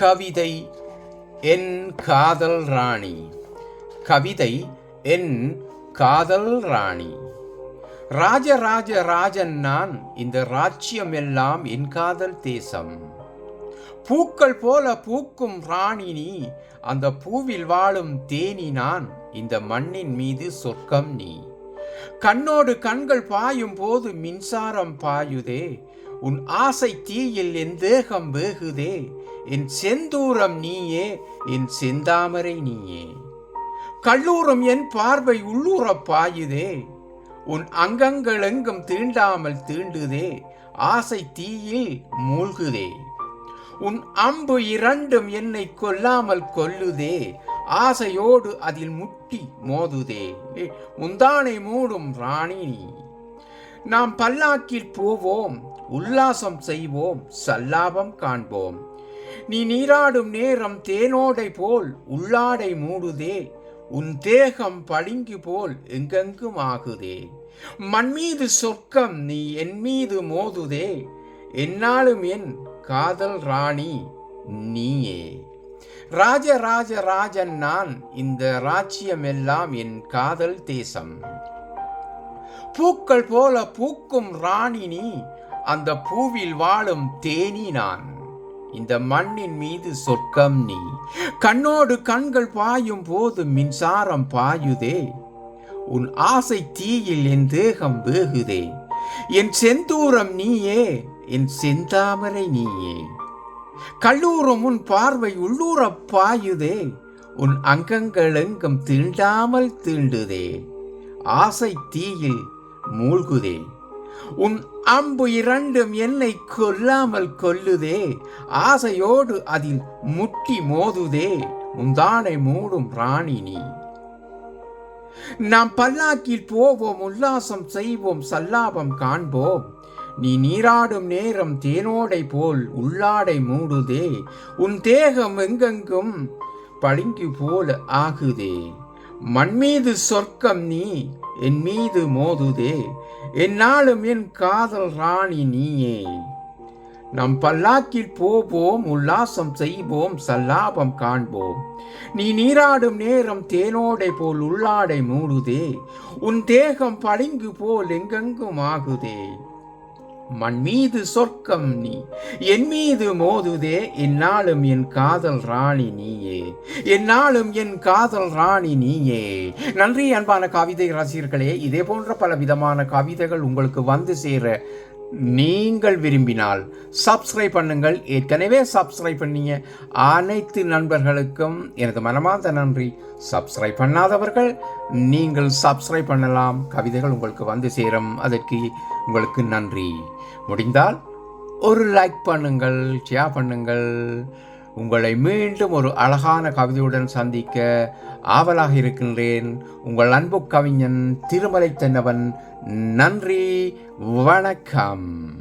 கவிதை என் காதல் ராணி. கவிதை என் காதல் ராணி. ராஜராஜ ராஜன் நான் இந்த ராஜ்யம் எல்லாம் என் காதல் தேசம். பூக்கள் போல பூக்கும் ராணி நீ அந்த பூவில் வாழும் தேனி நான் இந்த மண்ணின் மீது சொர்க்கம் நீ. கண்ணோடு கண்கள் பாயும் போது மின்சாரம் பாயுதே. உன் ஆசை தீயில் என் தேகம் வேகுதே. என் செந்தூரம் நீயே என் செந்தாமரை நீயே. கல்லூரம் என் பார்வை உள்ளூர பாயுதே. உன் அங்கங்கள் எங்கும் தீண்டாமல் தீண்டுதே. ஆசை தீயில் மூழ்குதே. உன் அம்பு இரண்டும் என்னை கொல்லாமல் கொல்லுதே. ஆசையோடு அதில் முட்டி மோதுதே. உந்தானை மூடும் ராணி நீ. நாம் பல்லாக்கில் போவோம் உல்லாசம் செய்வோம் சல்லாபம் காண்போம். நீ நீராடும் நேரம் தேனோடை போல் உள்ளாடை மூடுதே உன் தேகம் பளிங்கு போல் எங்கெங்கும் ஆகுதே. மண் மீது சொர்க்கம் நீ என் மீது மோதுதே என்னாலும் என் காதல் ராணி நீயே. ராஜராஜ ராஜன் நான். இந்த ராஜ்யம் எல்லாம் என் காதல் தேசம். பூக்கள் போல பூக்கும் ராணி நீ. அந்த பூவில் வாழும் தேனி நான். இந்த மண்ணின் மீது சொர்க்கம் நீ. கண்ணோடு கண்கள் பாயும் போது மின்சாரம் பாயுதே. உன் ஆசை தீயில் என் தேகம் வேகுதே. என் செந்தூரம் நீயே. என் செந்தாமரை நீயே. கல்லூரும் உன் பார்வை உள்ளூர பாயுதே உன் அங்கங்கள் எங்கும் தீண்டாமல் தீண்டுதே. ஆசை தீயில் மூழ்குதே. உன் அம்பு இரண்டும் என்னை கொல்லாமல் கொல்லுதே. ஆசையோடு அதில் முட்டி மோதுதே. உந்தானை மூடும் ராணி நீ. நாம் பல்லாக்கில் போவோம் உல்லாசம் செய்வோம் சல்லாபம் காண்போம். நீ நீராடும் நேரம் தேனோடை போல் உள்ளாடை மூடுதே உன் தேகம் எங்கெங்கும் பளிங்கு போல் ஆகுதே. மண்மீது சொர்க்கம் நீ என் மீது மோதுதே என்னாலும் என் காதல் ராணி நீயே. நம் பல்லாக்கில் போவோம் உல்லாசம் செய்வோம் சல்லாபம் காண்போம். நீ நீராடும் நேரம் தேனோடை போல் உள்ளாடை மூடுதே உன் தேகம் பளிங்கு போல் எங்கெங்கும் ஆகுதே. மண் மீது சொர்க்கம் நீ என் மீது மோதுதே என்னாலும் என் காதல் ராணி நீயே என்னாலும் என் காதல் ராணி நீயே. நன்றி அன்பான கவிதை ரசிகர்களே இதே போன்ற பல விதமான கவிதைகள் உங்களுக்கு வந்து சேர நீங்கள் விரும்பினால் சப்ஸ்கிரைப் பண்ணுங்கள். ஏற்கனவே சப்ஸ்கிரைப் பண்ணீங்க. அனைத்து நண்பர்களுக்கும் எனது மனமார்ந்த நன்றி. சப்ஸ்கிரைப் பண்ணாதவர்கள் நீங்கள் சப்ஸ்கிரைப் பண்ணலாம். கவிதைகள் உங்களுக்கு வந்து சேரும். அதற்கு உங்களுக்கு நன்றி. முடிந்தால் ஒரு லைக் பண்ணுங்கள் ஷேர் பண்ணுங்கள். உங்களை மீண்டும் ஒரு அழகான கவிதையுடன் சந்திக்க ஆவலாக இருக்கின்றேன். உங்கள் அன்பு கவிஞன் திருமலை தென்னவன் நன்றி வணக்கம்.